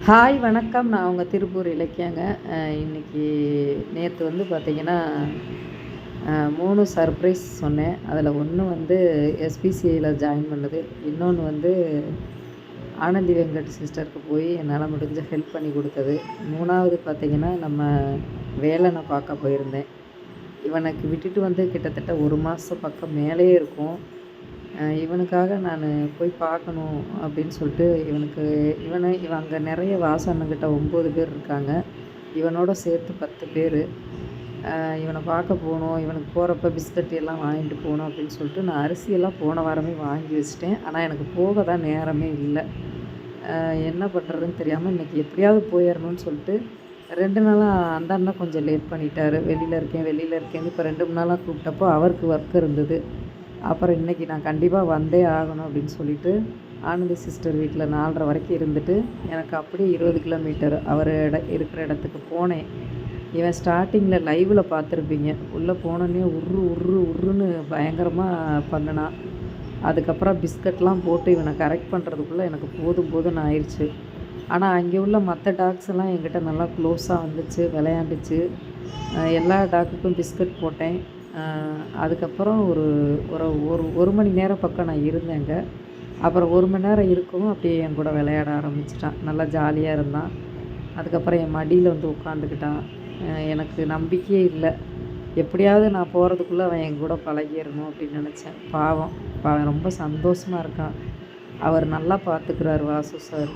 Hi வணக்கம். நான் உங்கள் திருப்பூர் இலக்கியாங்க. இன்றைக்கி நேற்று வந்து பார்த்திங்கன்னா மூணு சர்ப்ரைஸ் சொன்னேன். அதில் ஒன்று வந்து எஸ்பிசிஐயில் ஜாயின் பண்ணது. இன்னொன்று வந்து ஆனந்தி வெங்கட் சிஸ்டருக்கு போய் என்னால் முடிஞ்ச ஹெல்ப் பண்ணி கொடுத்தது. மூணாவது பார்த்திங்கன்னா நம்ம வேலனை பார்க்க போயிருந்தேன். இவனுக்கு விட்டுட்டு வந்து கிட்டத்தட்ட ஒரு மாதம் பக்கம் மேலேயே இருக்கும். இவனுக்காக நான் போய் பார்க்கணும் அப்படின்னு சொல்லிட்டு இவனுக்கு இவனை இவன் அங்கே நிறைய வாசு ஒம்பது பேர் இருக்காங்க. இவனோட சேர்த்து பத்து பேர். இவனை பார்க்க போகணும். இவனுக்கு போகிறப்ப பிஸ்கட் எல்லாம் வாங்கிட்டு போகணும் அப்படின்னு சொல்லிட்டு நான் அரிசியெல்லாம் போன வாரமே வாங்கி வச்சிட்டேன். ஆனால் எனக்கு போக தான் நேரமே இல்லை. என்ன பண்ணுறதுன்னு தெரியாமல் இன்றைக்கி எப்படியாவது போயிடணும்னு சொல்லிட்டு ரெண்டு நாளாக அந்த அண்ணன் கொஞ்சம் லேட் பண்ணிட்டார். வெளியில் இருக்கேன் வெளியில் இருக்கேன்னு இப்போ ரெண்டு மூணு நாளாக கூப்பிட்டப்போ அவருக்கு ஒர்க் இருந்தது. அப்புறம் இன்றைக்கி நான் கண்டிப்பாக வந்தே ஆகணும் அப்படின்னு சொல்லிட்டு ஆனந்தி சிஸ்டர் வீட்டில் நாலரை வரைக்கும் இருந்துட்டு எனக்கு அப்படியே இருபது கிலோமீட்டர் அவர் இட இருக்கிற இடத்துக்கு போனேன். இவன் ஸ்டார்டிங்கில் லைவில் பார்த்துருப்பீங்க. உள்ளே போனோன்னே உரு உரு உருன்னு பயங்கரமாக பண்ணினான் அதுக்கப்புறம் பிஸ்கட்லாம் போட்டு இவனை கரெக்ட் பண்ணுறதுக்குள்ளே எனக்கு போதும் போதும்னு ஆயிடுச்சு ஆனால் அங்கே உள்ள மற்ற டாக்ஸ் எல்லாம் என்கிட்ட நல்லா க்ளோஸாக வந்துச்சு விளையாண்டுச்சு. எல்லா டாக்குக்கும் பிஸ்கட் போட்டேன். அதுக்கப்புறம் ஒரு ஒரு ஒரு ஒரு மணி நேரம் பக்கம் நான் இருந்தேங்க. அப்புறம் ஒரு மணி நேரம் இருக்கவும் அப்படியே என் கூட விளையாட ஆரம்பிச்சிட்டான். நல்லா ஜாலியாக இருந்தான். அதுக்கப்புறம் என் மடியில் வந்து உட்காந்துக்கிட்டான் எனக்கு நம்பிக்கையே இல்லை. எப்படியாவது நான் போகிறதுக்குள்ளே அவன் என் கூட பழகிடணும் அப்படின்னு நினச்சேன். பாவம். அவன் ரொம்ப சந்தோஷமாக இருக்கான். அவர் நல்லா பார்த்துக்கிறார் வாசு சார்.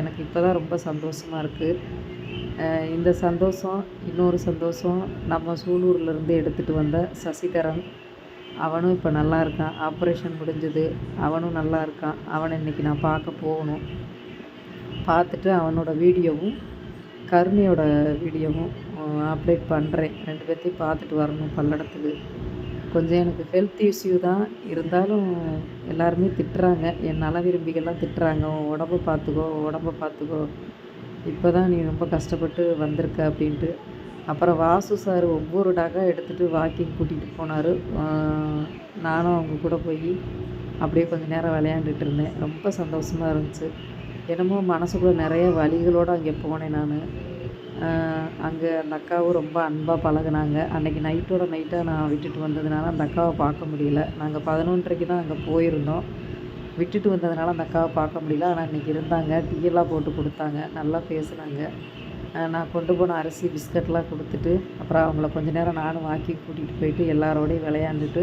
எனக்கு இப்போ தான் ரொம்ப சந்தோஷமாக இருக்குது இந்த சந்தோஷம் இன்னொரு சந்தோஷம் நம்ம சூலூர்லேருந்து எடுத்துகிட்டு வந்த சசிதரன் அவனும் இப்போ நல்லா இருக்கான். ஆப்ரேஷன் முடிஞ்சது. அவனும் நல்லா இருக்கான். அவனை இன்றைக்கி நான் பார்க்க போகணும். பார்த்துட்டு அவனோட வீடியோவும் கருணையோட வீடியோவும் அப்டேட் பண்ணுறேன் ரெண்டு பேர்த்தையும் பார்த்துட்டு வரணும் பல்லடத்துக்கு. கொஞ்சம் எனக்கு ஹெல்த் இஷ்யூ தான். இருந்தாலும் எல்லாருமே திட்டுறாங்க. என் நல விரும்பிகள்லாம் திட்டுறாங்க. உடம்ப பார்த்துக்கோ உடம்பை பார்த்துக்கோ. இப்போ தான் நீ ரொம்ப கஷ்டப்பட்டு வந்திருக்க அப்படின்ட்டு. அப்புறம் வாசு சார் ஒவ்வொரு டாக்காக எடுத்துகிட்டு வாக்கிங் கூட்டிகிட்டு போனார். நானும் அவங்க கூட போய் அப்படியே கொஞ்சம் நேரம் விளையாண்டுட்டு இருந்தேன். ரொம்ப சந்தோஷமாக இருந்துச்சு. என்னமோ மனசுக்குள்ளே நிறைய வழிகளோடு அங்கே போனேன் நான். அங்கே அந்த அக்காவும் ரொம்ப அன்பாக பழகுனாங்க. அன்றைக்கி நைட்டோட நைட்டாக நான் விட்டுட்டு வந்ததுனால அந்த அக்காவை பார்க்க முடியல. நாங்கள் பதினொன்றரைக்கு தான் அங்கே போயிருந்தோம். விட்டுட்டு வந்ததுனால அந்த அக்காவை பார்க்க முடியல. ஆனால் இன்றைக்கி இருந்தாங்க. டீயெல்லாம் போட்டு கொடுத்தாங்க. நல்லா பேசுனாங்க. நான் கொண்டு போன அரிசி பிஸ்கட்லாம் கொடுத்துட்டு அப்புறம் அவங்கள கொஞ்ச நேரம் நானும் வாக்கிங் கூட்டிகிட்டு போயிட்டு எல்லாரோடையும் விளையாண்டுட்டு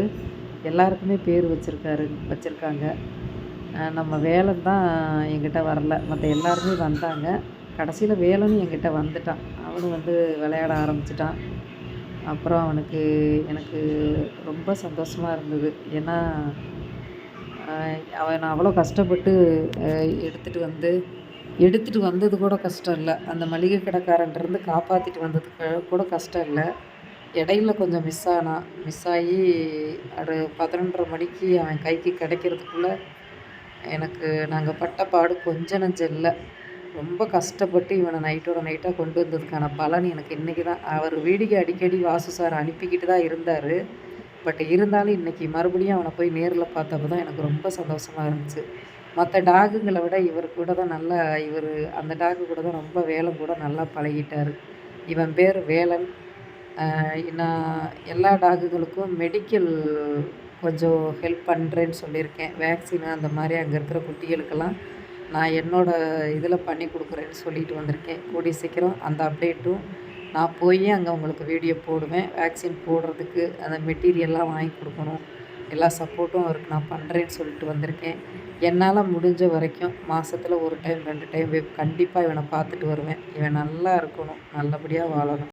எல்லாருக்குமே பேர் வச்சுருக்காரு வச்சுருக்காங்க. நம்ம வேலன் தான் எங்கிட்ட வரல. மற்ற எல்லாருமே வந்தாங்க. கடைசியில் வேலனும் எங்கிட்ட வந்துட்டான். அவனும் வந்து விளையாட ஆரம்பிச்சிட்டான். அப்புறம் அவனுக்கு எனக்கு ரொம்ப சந்தோஷமாக இருந்தது. ஏன்னா அவன் அவ்வளோ கஷ்டப்பட்டு எடுத்துகிட்டு வந்து எடுத்துகிட்டு வந்தது கூட கஷ்டம் இல்லை. அந்த மளிகை கடைக்காரன்ட்டருந்து காப்பாற்றிட்டு வந்ததுக்கு கூட கஷ்டம் இல்லை. இடையில கொஞ்சம் மிஸ் ஆனான். மிஸ் ஆகி ஒரு பதினொன்றரை மணிக்கு அவன் கைக்கு கிடைக்கிறதுக்குள்ளே எனக்கு நாங்கள் பட்ட பாடு கொஞ்சம் நஞ்சம் இல்லை. ரொம்ப கஷ்டப்பட்டு இவனை நைட்டோட நைட்டாக கொண்டு வந்ததுக்கான பலன் எனக்கு இன்றைக்கி தான் அவர் வீடிக்கு அடிக்கடி வாசு சார் அனுப்பிக்கிட்டு தான் இருந்தார். பட் இருந்தாலும் இன்றைக்கி மறுபடியும் அவனை போய் நேரில் பார்த்தப்ப தான் எனக்கு ரொம்ப சந்தோஷமாக இருந்துச்சு. மற்ற டாகுங்களை விட இவர் கூட தான் நல்லா இவர் அந்த டாகு கூட தான் ரொம்ப வேலை கூட நல்லா பழகிட்டார். இவன் பேர் வேலன். நான் எல்லா டாகுகளுக்கும் மெடிக்கல் கொஞ்சம் ஹெல்ப் பண்ணுறேன்னு சொல்லியிருக்கேன். வேக்சின் அந்த மாதிரி அங்கே இருக்கிற குட்டிகளுக்கெல்லாம் நான் என்னோடய இதில் பண்ணி கொடுக்குறேன்னு சொல்லிட்டு வந்திருக்கேன். கூடிய சீக்கிரம் அந்த அப்டேட்டும் நான் போய் அங்கே உங்களுக்கு வீடியோ போடுவேன். வேக்சின் போடுறதுக்கு அந்த மெட்டீரியல்லாம் வாங்கி கொடுக்கணும். எல்லா சப்போர்ட்டும் அவருக்கு நான் பண்ணுறேன்னு சொல்லிட்டு வந்திருக்கேன். என்னால் முடிஞ்ச வரைக்கும் மாதத்துல ஒரு டைம் ரெண்டு டைம் கண்டிப்பாக இவனை பார்த்துட்டு வருவேன். இவன் நல்லா இருக்கணும். நல்லபடியாக வாழணும்.